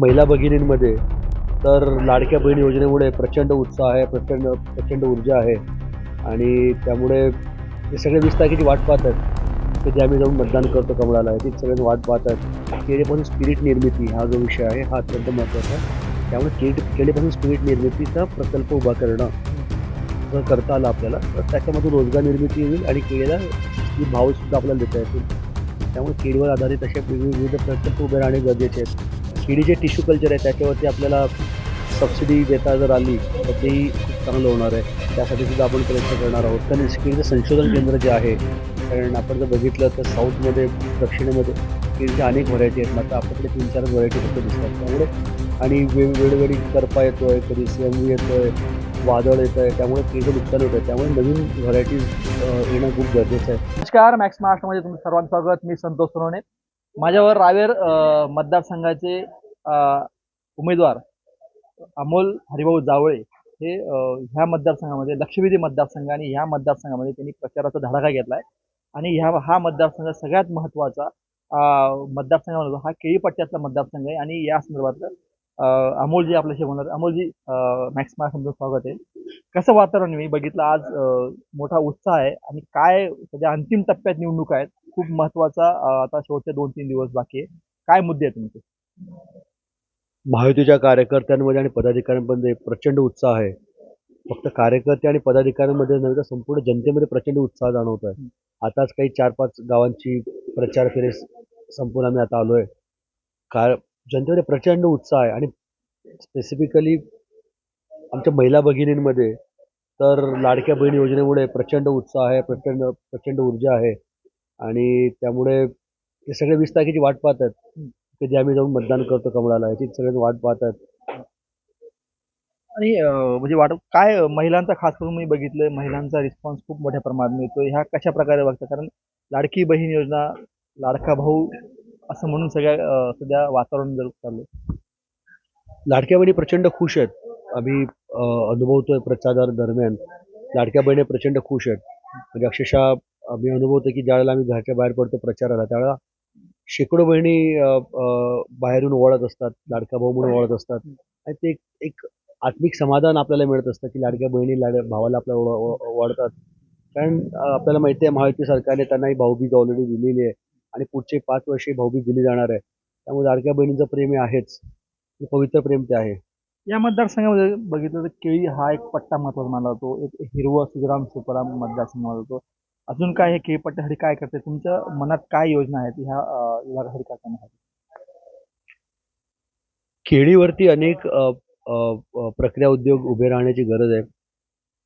महिला भगिनींमध्ये तर लाडक्या बहीण योजनेमुळे प्रचंड उत्साह आहे प्रचंड प्रचंड ऊर्जा आहे. आणि त्यामुळे हे सगळे वीस तारखेची वाट पाहत आहेत ते आम्ही जाऊन मतदान करतो कमळाला. ती सगळं वाट पाहत आहेत केळीपासून स्पिरिट निर्मिती हा जो विषय आहे हा अत्यंत महत्त्वाचा आहे. त्यामुळे केळी केळीपासून स्पिरिट निर्मितीचा प्रकल्प उभा करणं जर करता आला आपल्याला तर त्याच्यामधून रोजगार निर्मिती होईल आणि केळीला भावसुद्धा आपल्याला देता येतील. त्यामुळे केळीवर आधारित असे विविध प्रकल्प उभे राहणे गरजेचे आहेत. केळी जे टिश्यू कल्चर आहे त्याच्यावरती आपल्याला सबसिडी देता जर आली तर तेही खूप चांगलं होणार आहे. त्यासाठी सुद्धा आपण प्रयत्न करणार आहोत. कारण केळीचं संशोधन केंद्र जे आहे कारण आपण जर बघितलं तर साऊथमध्ये दक्षिणेमध्ये केळीच्या अनेक व्हरायटी आहेत. मात्र आपल्याकडे तीन चार व्हरायटी फक्त दिसतात. त्यामुळे आणि वेग वेळोवेळी करपा येतो आहे कधी सीएमवी येतो आहे वादळ येतं आहे त्यामुळे केळीचं नुकसान होतं आहे त्यामुळे नवीन व्हरायटीज येणं खूप गरजेचं आहे. नमस्कार मॅक्स महाराष्ट्रामध्ये तुमचं सर्वांचं स्वागत. मी संतोष सोनवणे. माझ्यावर रावेर मतदारसंघाचे उमेदवार अमोल हरिभाऊ जावळे हे ह्या मतदारसंघामध्ये लक्षवेधी मतदारसंघ आणि ह्या मतदारसंघामध्ये त्यांनी प्रचाराचा धडाका घेतलाय. आणि ह्या हा मतदारसंघ सगळ्यात महत्त्वाचा मतदारसंघामध्ये हा केळीपट्ट्यातला मतदारसंघ आहे. आणि या संदर्भातलं अमोलजी आपल्याशी बोलणार. अमोलजी मॅक्स महाराष्ट्राचं स्वागत आहे. कसं वातावरण? मी बघितलं आज मोठा उत्साह आहे आणि काय सध्या अंतिम टप्प्यात निवडणूक आहेत? खूप महत्त्वाचा आता शेवटचे दोन तीन दिवस बाकी आहे. काय मुद्दे आहेत तुमचे? महायुतीच्या कार्यकर्त्यांमध्ये आणि पदाधिकाऱ्यांमध्ये प्रचंड उत्साह आहे. फक्त कार्यकर्ते आणि पदाधिकाऱ्यांमध्ये नव्हे तर संपूर्ण जनतेमध्ये प्रचंड उत्साह जाणवत आहे. आताच काही चार पाच गावांची प्रचार फेरी संपून आम्ही आता आलोय. कार जनतेमध्ये प्रचंड उत्साह आहे. आणि स्पेसिफिकली आमच्या महिला भगिनींमध्ये तर लाडक्या बहीण योजनेमुळे प्रचंड उत्साह आहे प्रचंड प्रचंड ऊर्जा आहे. आणि त्यामुळे हे सगळे वीस तारखेची वाट पाहत आहेत. कधी आम्ही जाऊन मतदान करतो कमळाला याची सगळे वाट पाहत आहेत. आणि म्हणजे वाट काय महिलांचा खास करून मी बघितलं महिलांचा रिस्पॉन्स खूप मोठ्या प्रमाणात मिळतो ह्या कशा प्रकारे बघतात कारण लाडकी बहीण योजना लाडका भाऊ असं म्हणून सगळ्या सध्या वातावरण जर चाललं लाडक्या बहिणी प्रचंड खुश आहेत. आम्ही अनुभवतोय प्रचार दरम्यान. लाडक्या बहिणी प्रचंड खुश आहेत. म्हणजे अक्षरशः आम्ही अनुभवतो की ज्यावेळेला आम्ही घराच्या बाहेर पडतो प्रचाराला त्यावेळेला शेकडो बहिणी बाहेरून ओवाळत असतात. लाडका भाऊ म्हणून ओवाळत असतात. आणि ते एक आत्मिक समाधान आपल्याला मिळत असतं की लाडक्या बहिणी लाड भावाला आपल्या ओवा- कारण आपल्याला माहिती आहे महायुती सरकारने त्यांनाही भाऊबीज ऑलरेडी दिलेली आहे. आणि पुढचे पाच वर्षे भाऊबीज दिली जाणार आहे. त्यामुळे लाडक्या बहिणींचं प्रेम हे आहेच. हे पवित्र प्रेम ते आहे. या मतदारसंघामध्ये बघितलं तर केळी हा एक पट्टा महत्त्वाचा मानला जातो. एक हिरवं सुजराम सुपराम मतदारसंघ मानला जातो. अजून काय हे केळी पट्ट्यासाठी काय करते? तुमच्या मनात काय योजना आहेत? ह्या विभागासाठी काय करण्यासाठी केळीवरती अनेक प्रक्रिया उद्योग उभे राहण्याची गरज आहे.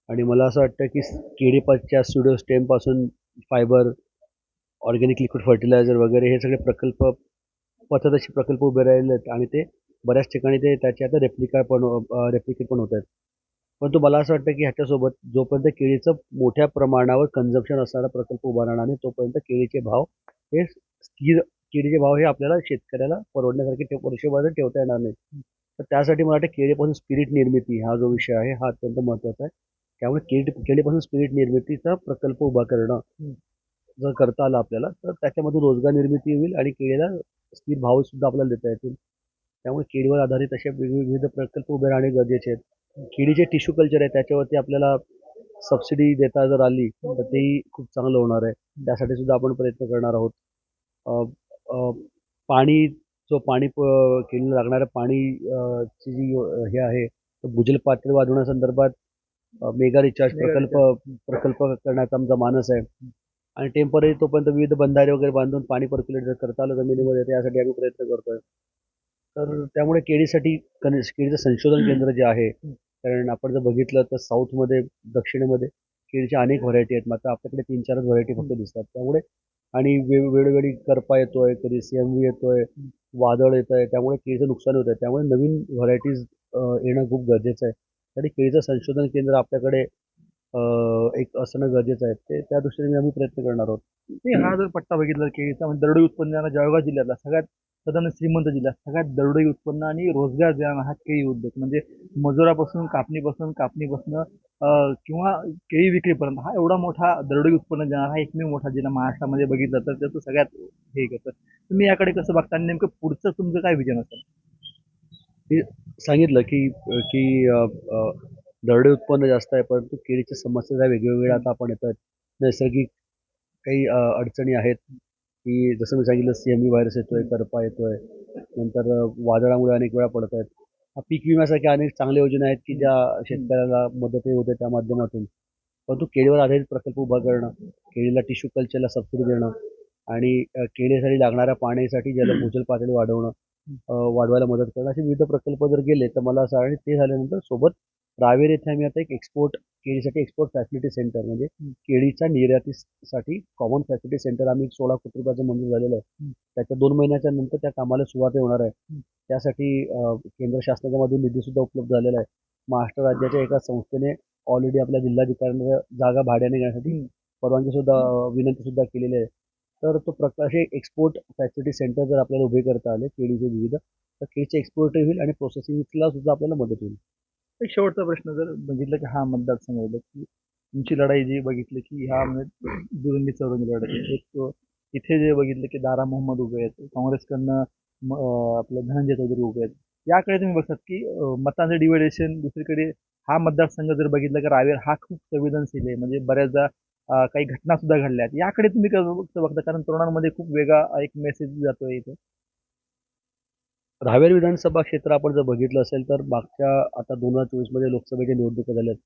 आणि मला असं वाटतं की केळीपाच्या स्टुडिओ स्टेमपासून फायबर ऑर्गॅनिक लिक्विड फर्टिलायझर वगैरे हे सगळे प्रकल्प पथदर्शी प्रकल्प उभे राहिले आहेत आणि ते बऱ्याच ठिकाणी ते त्याचे आता रेप्लिका पण रेप्लिकेट पण होत आहेत. परंतु मला असं वाटतं की ह्याच्यासोबत जोपर्यंत केळीचं मोठ्या प्रमाणावर कन्झम्पशन असणारा प्रकल्प उभा राहणार नाही तोपर्यंत केळीचे भाव हे स्थिर केळीचे भाव हे आपल्याला शेतकऱ्याला परवडण्यासारखे ठेव वर्षभर ठेवता येणार नाही. तर त्यासाठी मला वाटतं केळीपासून स्पिरिट निर्मिती हा जो विषय आहे हा अत्यंत महत्त्वाचा आहे. त्यामुळे केळी केळीपासून स्पिरिट निर्मितीचा प्रकल्प उभा करणं जर करता आला आपल्याला तर त्याच्यामधून रोजगार निर्मिती होईल आणि केळीला स्थिर भाव सुद्धा आपल्याला देता येतील. त्यामुळे केळीवर आधारित असे वेगवेगळे विविध प्रकल्प उभे राहणे गरजेचे आहेत. केळी जे टिश्यू कल्चर आहे त्याच्यावरती आपल्याला सबसिडी देता जर आली तर तेही खूप चांगलं होणार आहे. त्यासाठी सुद्धा आपण प्रयत्न करणार आहोत. पाणी जो पाणी केळीला लागणाऱ्या पाणी ची जी हे आहे भूजल पातळी वाढवण्यासंदर्भात मेगा रिचार्ज प्रकल्प प्रकल्प करण्याचा आमचा मानस आहे. आणि टेंपररी तोपर्यंत विविध बंधारे वगैरे बांधून पाणी पर्क्युलेट जर करता आलं जमिनीमध्ये तर यासाठी आम्ही प्रयत्न करतोय. तर त्यामुळे केळीसाठी केळीचं संशोधन केंद्र जे आहे कारण आपण जर बघितलं तर साऊथमध्ये दक्षिणेमध्ये केळीच्या अनेक व्हरायटी आहेत. मात्र आपल्याकडे तीन चारच व्हरायटी फक्त दिसतात. त्यामुळे आणि वेळोवेळी करपा येतोय कधी सीएमवी येतोय वादळ येत आहे त्यामुळे केळीचं नुकसान होत आहे त्यामुळे नवीन व्हरायटीज येणं खूप गरजेचं आहे. आणि केळीचं संशोधन केंद्र आपल्याकडे एक असणं गरजेचं आहे. ते त्या दृष्टीने आम्ही प्रयत्न करणार आहोत. नाही हा जर पट्टा बघितला केळीचा म्हणजे दरडोई उत्पन्न जळगाव जिल्ह्यातला सगळ्यात साधारण श्रीमंत जिल्हा सगळ्यात दरडोई उत्पन्न आणि रोजगार देणारा हा केळी उद्योग. म्हणजे मजुरापासून कापणीपासून कापणीपासून किंवा केळी विक्रीपर्यंत हा एवढा मोठा दरडोई उत्पन्न देणारा हा एकमेव मोठा जिल्हा महाराष्ट्रामध्ये बघितला तर त्याचं सगळ्यात हे करतं. तुम्ही याकडे कसं बघता आणि नेमकं पुढचं तुमचं काय विजन असेल? सांगितलं की की दरडे उत्पन्न जास्त आहे परंतु केळीच्या समस्या ज्या वेगवेगळ्या आता आपण येतात नैसर्गिक काही अडचणी आहेत की जसं मी सांगितलं सेमी व्हायरस येतोय करपा येतोय नंतर वादळामुळे अनेक वेळा पडत आहेत. हा पीक विम्यासारख्या अनेक चांगल्या योजना आहेत की ज्या शेतकऱ्याला मदतही होते त्या माध्यमातून. परंतु केळीवर आधारित प्रकल्प उभा करणं केळीला टिश्यू कल्चरला सबसिडी देणं आणि केळीसाठी लागणाऱ्या पाण्यासाठी ज्याला भूजल पातळी वाढवणं वाढवायला मदत करणं असे विविध प्रकल्प जर गेले तर मला असं आणि ते झाल्यानंतर सोबत रावेर येथे आम्ही आता एक एक्सपोर्ट केळीसाठी एक्सपोर्ट फॅसिलिटी सेंटर म्हणजे केळीच्या निर्यातीसाठी कॉमन फॅसिलिटी सेंटर आम्ही सोळा कोटी रुपयाचं मंजूर झालेलं आहे. त्याच्या दोन महिन्याच्या नंतर त्या कामाला सुरुवात होणार आहे. त्यासाठी केंद्र शासनाच्या मधून निधी सुद्धा उपलब्ध झालेला आहे. महाराष्ट्र राज्याच्या एका संस्थेने ऑलरेडी आपल्या जिल्हाधिकाऱ्यांना जागा भाड्याने घेण्यासाठी परवानगी सुद्धा विनंती सुद्धा केलेली आहे. तर तो प्रकारे एक्सपोर्ट फॅसिलिटी सेंटर जर आपल्याला उभे करता आले केळीचे विविध तर केळीचे एक्सपोर्टही होईल आणि प्रोसेसिंगला सुद्धा आपल्याला मदत होईल. एक शेवटचा प्रश्न जर बघितलं की हा मतदारसंघ होता की तुमची लढाई जी बघितली की ह्या म्हणजे दुरंगी चौरंगी लढाई एक इथे जे बघितलं की दारा मोहम्मद उभे आहेत काँग्रेसकडनं आपलं धनंजय चौधरी उभे आहेत. याकडे तुम्ही बघतात की मतांचं डिव्हिडेशन दुसरीकडे हा मतदारसंघ जर बघितलं की रावेर हा खूप संवेदनशील आहे. म्हणजे बऱ्याचदा काही घटना सुद्धा घडल्या आहेत याकडे तुम्ही कसं कसं बघता? कारण तरुणांमध्ये खूप वेगळा एक मेसेज जातोय इथे. रावेर विधानसभा क्षेत्र आपण जर बघितलं असेल तर मागच्या आता दोन हजार चोवीसमध्ये लोकसभेच्या निवडणुका झाल्यात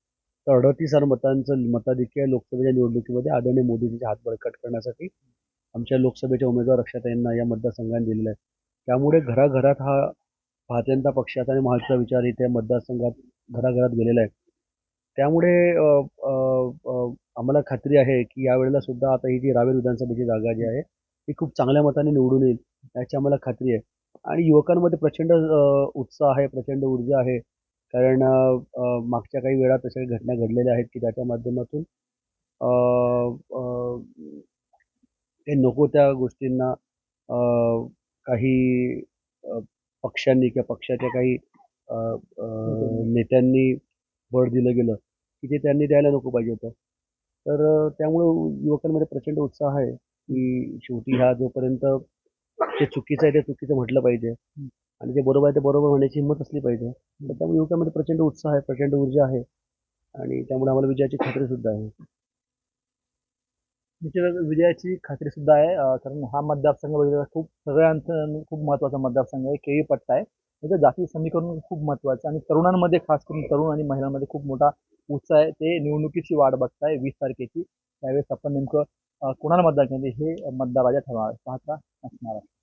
तर अडतीस हजार मतांचं मताधिक्य लोकसभेच्या निवडणुकीमध्ये आदरणीय मोदींचे हात बळकट करण्यासाठी आमच्या लोकसभेच्या उमेदवार रक्षाताईंना या मतदारसंघाने दिलेलं आहे. त्यामुळे घराघरात हा भारतीयता पक्षाचा आणि महाराष्ट्राचा विचार इथे मतदारसंघात घराघरात गेलेला आहे. त्यामुळे आम्हाला खात्री आहे की यावेळेला सुद्धा आता ही जी रावेर विधानसभेची जागा जी आहे ती खूप चांगल्या मताने निवडून येईल याची आम्हाला खात्री आहे. आणि युवकांमध्ये प्रचंड उत्साह आहे प्रचंड ऊर्जा आहे. कारण मागच्या काही वेळा तशा घटना घडलेल्या आहेत की त्याच्या माध्यमातून हे ते नको त्या गोष्टींना काही पक्षांनी किंवा पक्षाच्या काही नेत्यांनी बळ दिलं गेलं की ते त्यांनी द्यायला नको पाहिजे होतं. तर त्यामुळे युवकांमध्ये प्रचंड उत्साह आहे की शेवटी हा जोपर्यंत ते चुकीचं आहे ते चुकीचं म्हटलं पाहिजे. आणि जे बरोबर आहे ते बरोबर म्हणण्याची हिंमत असली पाहिजे. तर त्यामुळे युवकांमध्ये प्रचंड उत्साह आहे प्रचंड ऊर्जा आहे. आणि त्यामुळे आम्हाला विजयाची खात्री सुद्धा आहे. निश्चितच विजयाची खात्री सुद्धा आहे. अं, कारण हा मतदारसंघ बघितला तर खूप सगळ्यांचं खूप महत्त्वाचा मतदारसंघ आहे. केळी पट्टा आहे. त्याचं जाती समीकरण खूप महत्वाचं आणि तरुणांमध्ये खास करून तरुण आणि महिलांमध्ये खूप मोठा उत्साह आहे. ते निवडणुकीची वाट बघताय. वीस तारखेची. त्यावेळेस आपण नेमकं अं, कोणाला मतदान केलं? हे मतदाराच्या ठरवणार पाहता. असणार आहे